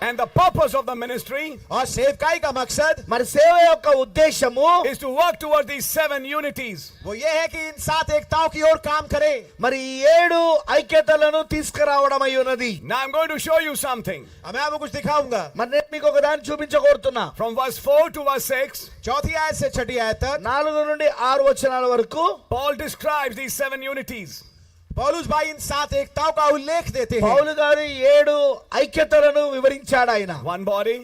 And the purpose of the ministry और सेवकाई का मकसद మరి సేవ యొక్క ఉద్దేశము is to work toward these seven unities. वो ये है कि इन सात एकताओं की ओर काम करे మరి ఈ ఏడు ఐక్యతలను తీసుకురావడం అయి ఉన్నది Now I'm going to show you something. अब मैं आपको कुछ दिखाऊंगा మరి నేను మీకు ఒక దాన్ని చూపించగోరుతున్నా From verse 4 to verse 6, चौथी आयत से छठी आयत तक నాలుగు నుండి ఆరు వచనాల వరకు Paul describes these seven unities. पौलुस भाई इन सात एकताओं का उल्लेख देते हैं పౌలు గారు ఏడు ఐక్యతలను వివరించాడు ఆయన One body,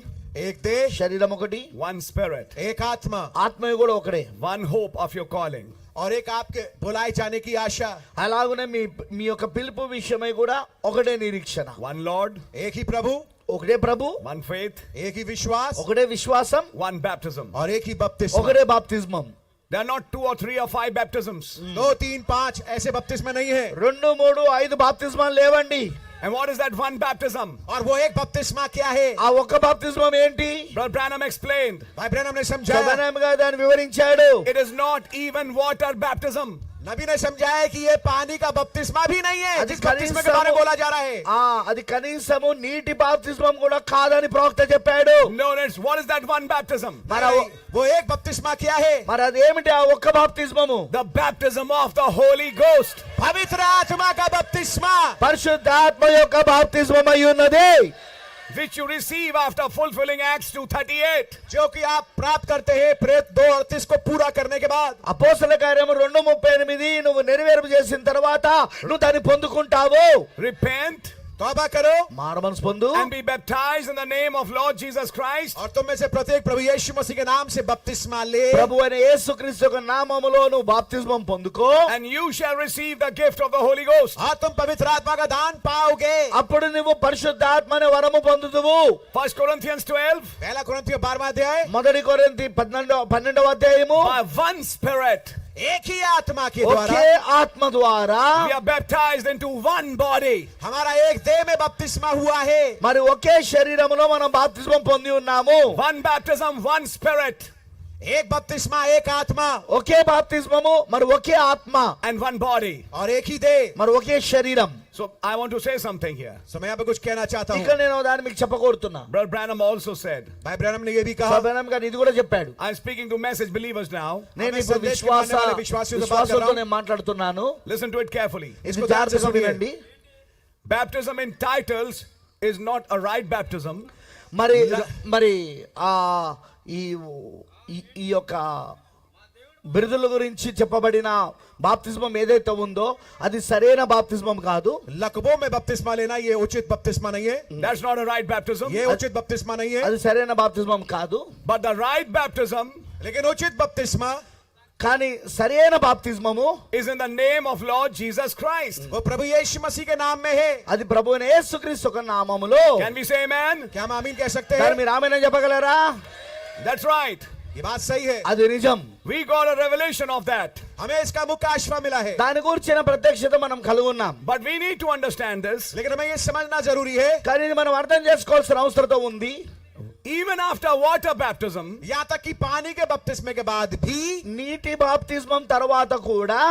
एक देश శరీరం ఒకటి one spirit, एक आत्मा ఆత్మీయ కూడా ఒకటే one hope of your calling. और एक आपके बुलाए जाने की आशा అలాగనే మీ మీ యొక్క పిలుపు విషయమై కూడా ఒకటే నిరీక్షణ One Lord, एक ही प्रभु ఒకటే ప్రభు one faith, एक ही विश्वास ఒకటే విశ్వాసం one baptism. और एक ही बपतिस्मा ఒకటే బాప్తిజమం There are not two or three or five baptisms. दो तीन पांच ऐसे बपतिस्मा नहीं है రెండు మూడు ఐదు బాప్తిజమాలు లేవండి And what is that one baptism? और वो एक बपतिस्मा क्या है ఆ ఒక్క బాప్తిజమం ఏంటి Brother Branham explained. भाई ब्रैनम ने समझाया శబనమ్ గారు దాన్ని వివరించాడు It is not even water baptism. नबी ने समझाया कि ये पानी का बपतिस्मा भी नहीं है అది जिस बपतिस्मा के बारे में కనీసము- बोला जा रहा है ఆ అది కనీసము నీటి బాప్తిజమం కూడా కాదని ప్రవక్త చెప్పాడు No, it's what is that one baptism? మరి ఆ ఒ- वो एक बपतिस्मा क्या है మరి అది ఏమిటి ఆ ఒక్క బాప్తిజమము The baptism of the Holy Ghost. पवित्र आत्मा का बपतिस्मा పరిశుద్ధాత్మ యొక్క బాప్తిజమం అయి ఉన్నది which you receive after fulfilling Acts 2:38. जो कि आप प्राप्त करते हैं प्रेत दो अड़तीस को पूरा करने के बाद అపోసల కార్యము రెండు ముప్పై ఎనిమిది నువ్వు నెరవేర్పు చేసిన తర్వాత నువ్వు దాన్ని పొందుకుంటావు Repent तौबा करो మారమనసు పొందు and be baptized in the name of Lord Jesus Christ और तुम में से प्रत्येक प्रभु यीशु मसीह के नाम से बपतिस्मा ले ప్రభు అయిన యేసుక్రీస్తు యొక్క నామములో నువ్వు బాప్తిజమం పొందుకో and you shall receive the gift of the Holy Ghost. और तुम पवित्र आत्मा का दान पाओगे అప్పుడు నువ్వు పరిశుద్ధాత్మని వరము పొందుదువు 1 Corinthians 12 पहला कुरंथियों बारहवां अध्याय మొదటి కొరింథీ పన్నెండవ పన్నెండవ అధ్యాయము by one spirit एक ही आत्मा के द्वारा ఒకే ఆత్మ ద్వారా we are baptized into one body. हमारा एक देह में बपतिस्मा हुआ है మరి ఒకే శరీరములో మనం బాప్తిజమం పొంది ఉన్నాము One baptism, one spirit एक बपतिस्मा एक आत्मा ఒకే బాప్తిజమము మరి ఒకే ఆత్మ and one body. और एक ही देह మరి ఒకే శరీరం So I want to say something here. so मैं यहाँ पे कुछ कहना चाहता हूँ ఇక్కడ నేను దాన్ని మీకు చెప్పకూరుతున్నా Brother Branham also said, भाई ब्रैनम ने ये भी कहा సభనం గారు ఇది కూడా చెప్పాడు I'm speaking to message believers now. నేను हमें ఇప్పుడు संदेश విశ్వాస के मानने वाले विश्वासियों से बात कर విశ్వాసంతో रहा हूं। నేను మాట్లాడుతున్నాను Listen to it carefully. ఇది इसको ध्यान से జాగ్రత్తగా सुनिए। వినండి Baptism in titles is not a right baptism. మరి మరి ఆ ఈ ఈ- ఈ యొక్క బిరుదుల గురించి చెప్పబడిన బాప్తిజమం ఏదైతే ఉందో అది సరైన బాప్తిజమం కాదు लकबों में बपतिस्मा लेना ये उचित बपतिस्मा नहीं है That's not a right baptism. ये उचित बपतिस्मा नहीं है అది సరైన బాప్తిజమం కాదు But the right baptism लेकिन उचित बपतिस्मा కానీ సరైన బాప్తిజమము is in the name of Lord Jesus Christ. वो प्रभु यीशु मसीह के नाम में है అది ప్రభు అయిన యేసుక్రీస్తు ఒక నామములో Can we say amen? क्या हम आमीन कह सकते దాన్ని हैं మీరు ఆమె చెప్పగలరా That's right. ये बात सही है అది నిజం We got a revelation of that. हमें इसका मुख्य आश्वा मिला है దాని గురించిన ప్రత్యక్షత మనం కలిగి ఉన్నాం But we need to understand this. लेकिन हमें ये समझना जरूरी है కానీ ఇది మనం అర్థం చేసుకోవాల్సిన అవసరత ఉంది Even after water baptism, यहाँ तक कि पानी के बपतिस्मे के बाद भी నీటి బాప్తిజమం తర్వాత కూడా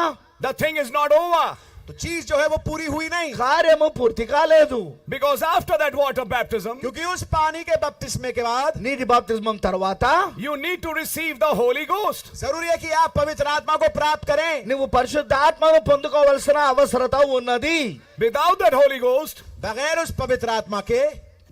the thing is not over. तो चीज जो है वो पूरी हुई नहीं కార్యము పూర్తి కాలేదు Because after that water baptism, क्योंकि उस पानी के बपतिस्मे के बाद నీటి బాప్తిజమం తర్వాత you need to receive the Holy Ghost. जरूरी है कि आप पवित्र आत्मा को प्राप्त करें నువ్వు పరిశుద్ధాత్మను పొందుకోవలసిన అవసరత ఉన్నది Without that Holy Ghost, बगैर उस पवित्र आत्मा के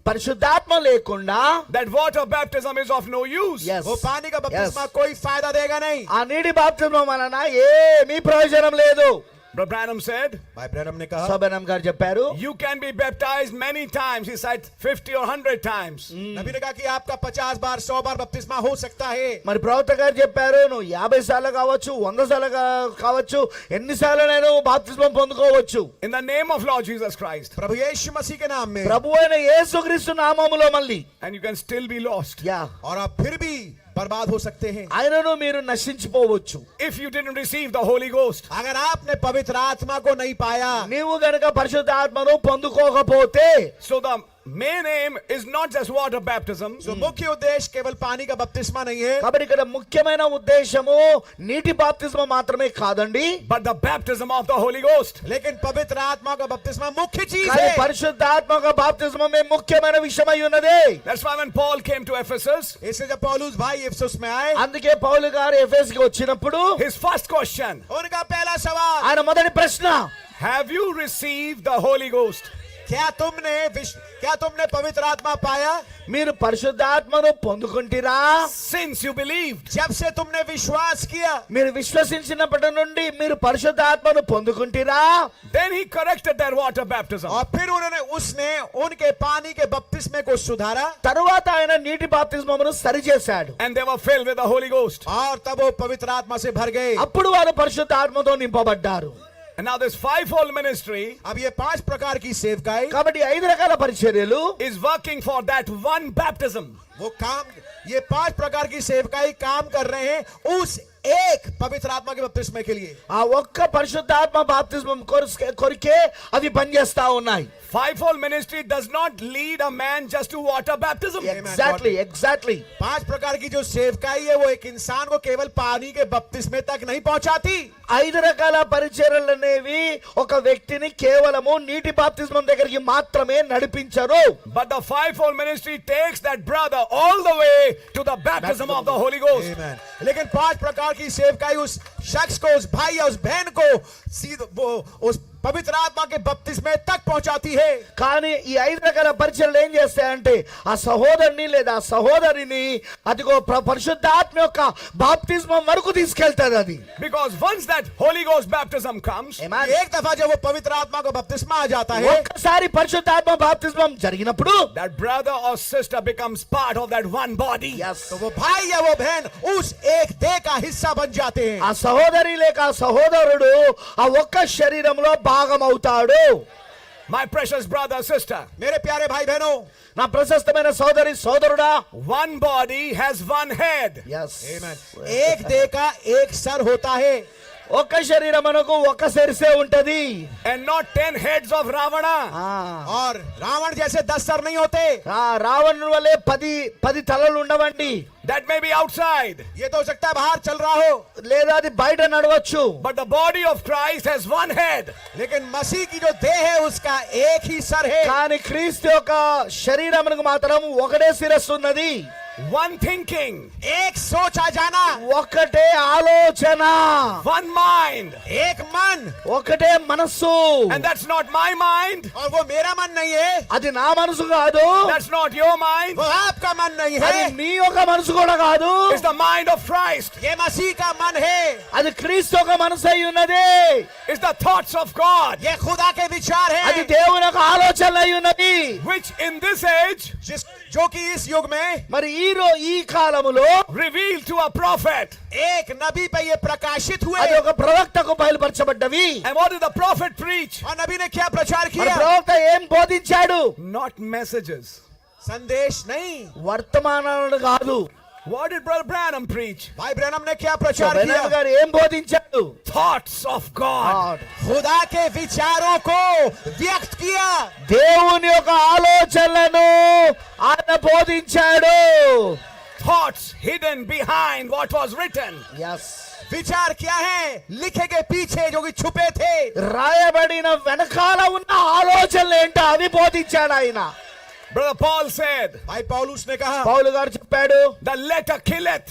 పరిశుద్ధాత్మ లేకుండా that water baptism is of no use. Yes. वो पानी का बपतिस्मा Yes. कोई फायदा देगा नहीं ఆ నీటి బాప్తిజమం వలన ఏమీ ప్రయోజనం లేదు Brother Branham said, भाई ब्रैनम ने कहा సోబెనం గారు చెప్పారు you can be baptized many times. He said 50 or 100 times. नबी ने कहा कि आपका पचास बार सौ बार बपतिस्मा हो सकता है మరి ప్రవక్త గారు చెప్పారు నువ్వు యాభై సార్లు కావచ్చు వంద సార్లు కా- కావచ్చు ఎన్నిసార్లు నేను బాప్తిజమం పొందుకోవచ్చు In the name of Lord Jesus Christ. प्रभु यीशु मसीह के नाम में ప్రభు అయిన యేసుక్రీస్తు నామములో మళ్ళీ And you can still be lost. Yeah और आप फिर भी बर्बाद हो सकते हैं ఆయనను మీరు నశించిపోవచ్చు If you didn't receive the Holy Ghost. अगर आपने पवित्र आत्मा को नहीं पाया నీవు గనక పరిశుద్ధ ఆత్మను పొందుకోకపోతే So the main aim is not just water baptism so मुख्य ఉద్దేశ్ కేవల్ పానీ కా బప్తిస్మా నహీ హై కాబట్టి ఇక్కడ ముఖ్యమైన ఉద్దేశము నీటి బాప్తిస్మా మాత్రమే కాదండి but the baptism of the Holy Ghost లేకిన్ పవిత్ర ఆత్మ కా आत्मा का बपतिस्मा హై పరిశుద్ధ ఆత్మ కా బాప్తిస్మా మే ముఖ్యమైన విషయం అయి ఉన్నది that's why when Paul came to Ephesus ఇసే జ పౌలుస్ భాయ్ ఎఫెసస్ మే ఆయ్ पॉल పౌలు గారు ఎఫెస్ కి వచ్చినప్పుడు హిస్ ఫస్ట్ క్వశ్చన్ ఉనకా పహలా సవాల్ ఆయన మొదటి ప్రశ్న have you received the Holy Ghost क्या तुमने विश- क्या तुमने पवित्र आत्मा पाया మీరు పరిశుద్ధాత్మను పొందుకుంటారా Since you believed. जब से तुमने विश्वास किया మీరు విశ్వసించినప్పటి నుండి మీరు పరిశుద్ధాత్మను పొందుకుంటారా Then he corrected their water baptism. और फिर उन्होंने उसने उनके पानी के बपतिस्मे को सुधारा తరువాత ఆయన నీటి బాప్తిస్మమును సరిచేశాడు And they were filled with the Holy Ghost. और तब वो पवित्र आत्मा से भर गए అప్పుడు వారు పరిశుద్ధాత్మతో నింపబడ్డారు And now this fivefold ministry अब ये पांच प्रकार की सेवकाई కాబట్టి ఐదు రకాల పరిచర్యలు is working for that one baptism. वो काम ये पांच प्रकार की सेवकाई काम कर रहे हैं उस एक पवित्र आत्मा के बपतिस्मे के लिए ఆ ఒక్క పరిశుద్ధాత్మ బాప్తిస్మం కొరికే- కొరికే అవి పనిచేస్తా ఉన్నాయి Fivefold ministry does not lead a man just to water baptism. Exactly exactly पांच प्रकार की जो सेवकाई है वो एक इंसान को केवल पानी के बपतिस्मे तक नहीं पहुंचाती ఐదు రకాల పరిచర్యలు అనేవి ఒక వ్యక్తిని కేవలము నీటి బాప్తిస్మం దగ్గరికి మాత్రమే నడిపించరు But the fivefold ministry takes that brother all the way to the baptism of the Holy Ghost. Amen. लेकिन पांच प्रकार की सेवकाई उस शख्स को उस भाई या उस बहन को सीध वो उस पवित्र आत्मा के बपतिस्मे तक पहुंचाती है కానీ ఈ ఐదు రకాల పరిచయలు ఏం చేస్తాయంటే ఆ సహోదరుని లేదా ఆ సహోదరిని అదిగో ప్ర- పరిశుద్ధాత్మ యొక్క బాప్తిస్మం వరకు తీసుకెళ్తాది అది Because once that Holy Ghost baptism comes, एक दफा जब वो पवित्र आत्मा का बपतिस्मा आ जाता है ఒక్కసారి పరిశుద్ధాత్మ బాప్తిస్మం జరిగినప్పుడు that brother or sister becomes part of that one body. तो वो भाई या वो बहन उस एक देह का हिस्सा बन जाते ఆ हैं సహోదరి లేక ఆ సహోదరుడు ఆ ఒక్క శరీరంలో భాగం అవుతాడు My precious brother, sister, मेरे प्यारे भाई बहनों నా ప్రశస్తమైన సోదరి సోదరుడా one body has one head. एक देह का एक सर होता है ఒక శరీరం మనకు ఒక శిరసే ఉంటది. And not ten heads of Ravana or Ravana చేసే దస్ సర్ నహీ హోతే రావణ వలే పది పది తలలు ఉండవండి. That may be outside ఏ తో సక్తా బాహర్ చల్ రహా. హో లేదా అది బయట నడవచ్చు. But the body of Christ has one head లేకిన్ మసీహ్కి జో దేహ్ హై ఉస్కా ఏక్ హి సర్ హై. కాని క్రీస్తు యొక్క శరీరమునకు మాత్రం ఒకడే శిరస్సు ఉన్నది. వన్ థింకింగ్ ఏక్ సోచ్ ఆ ఒకటే ఆలోచన. వన్ మైండ్ ఏక్ మన్. ఒకటే మనస్సు. And that's not my mind or వో మేరా మన్ నహీ హై అది నా మనసు కాదు. దట్స్ నాట్ యువర్ మైండ్ వో ఆప్కా మన్ నహీ హై అది మీ మనసు కూడా కాదు. It's the mind of Christ ఏ మసీహ్ కా మన్ హై? అది క్రీస్తు యొక్క మనసు అయి ఉన్నది. It's the thoughts of God ఏ ఖుదా కే విచార్ హై? అది దేవుని యొక్క ఆలోచన అయి ఉన్నది. Which in this age just जो कि इस युग में మరి ఈ రో ఈ కాలములో revealed to a prophet. एक नबी पे ये प्रकाशित हुए అది ఒక ప్రవక్తకు బయలుపరచబడ్డవి And what did the prophet preach? और नबी ने क्या प्रचार మరి किया ప్రవక్త ఏం బోధించాడు Not messages. संदेश नहीं వర్తమానాలను కాదు What did Brother Branham preach? भाई ब्रैनम ने क्या प्रचार బెనయామి किया గారు ఏం బోధించాడు Thoughts of God. खुदा के विचारों को व्यक्त किया దేవుని యొక్క ఆలోచనలను ఆయన బోధించాడు Thoughts hidden behind what was written. विचार क्या है लिखे के पीछे जो कि छुपे थे రాయబడిన వెనకాల ఉన్న ఆలోచనలు ఏంటో అవి బోధించాడు ఆయన Brother Paul said, भाई पौलुस ने कहा పౌలు గారు చెప్పాడు The letter killeth,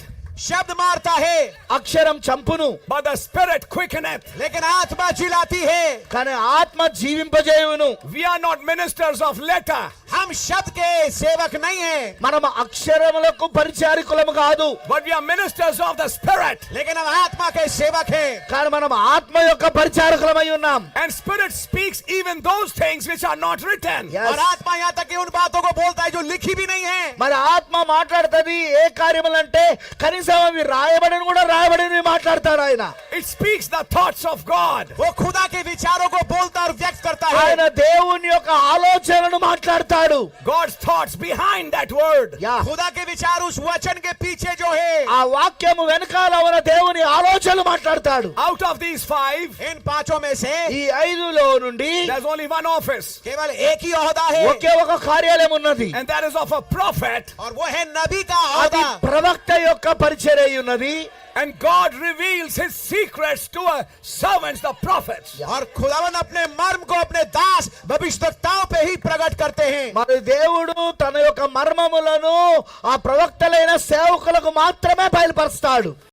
शब्द मारता है అక్షరం చంపును but the spirit quickeneth. लेकिन आत्मा जिलाती है కానీ ఆత్మ జీవింపజేయును We are not ministers of letter, हम शब्द के सेवक नहीं हैं మనం అక్షరములకు పరిచారికులము కాదు but we are ministers of the spirit. लेकिन हम आत्मा के सेवक हैं కానీ మనం ఆత్మ యొక్క పరిచారకులమై ఉన్నాం And spirit speaks even those things which are not written. Yes. और आत्मा यहाँ तक कि उन बातों को बोलता है जो लिखी भी नहीं है మరి ఆత్మ మాట్లాడితే ఉన్నది ఏ కార్యములంటే కనీసం అవి రాయబడిన కూడా రాయబడినవి మాట్లాడతాడు ఆయన It speaks the thoughts of God. वो खुदा के विचारों को बोलता और व्यक्त करता है ఆయన దేవుని యొక్క ఆలోచనను మాట్లాడతాడు ఉన్నాడు God's thoughts behind that word yeah ఖుదా కే విచార్ ఉస్ వచన్ కే పీచే జో హే ఆ వాక్యము వెనకాల ఉన్న దేవుని ఆలోచనలు మాట్లాడతాడు. అవుట్ ఆఫ్ దీస్ ఫైవ్ ఇన్ పాచో మే సే ఈ ఐదులో నుండి దేర్ ఓన్లీ వన్ ఆఫీస్ కేవలం ఏకి హి హోదా హే. ఒకే ఒక కార్యాలయం ఉన్నది. And that is of a prophet or వో హే నబీ కా హోదా. ప్రవక్త యొక్క పరిచర్య ఉన్నది. And God reveals his secrets to a servants, the prophets. और खुदावन अपने मर्म को अपने दास भविष्यवक्ताओं पे ही प्रकट करते हैं మరి దేవుడు తన యొక్క మర్మములను ఆ ప్రవక్తలైన సేవకులకు మాత్రమే బయలుపరుస్తాడు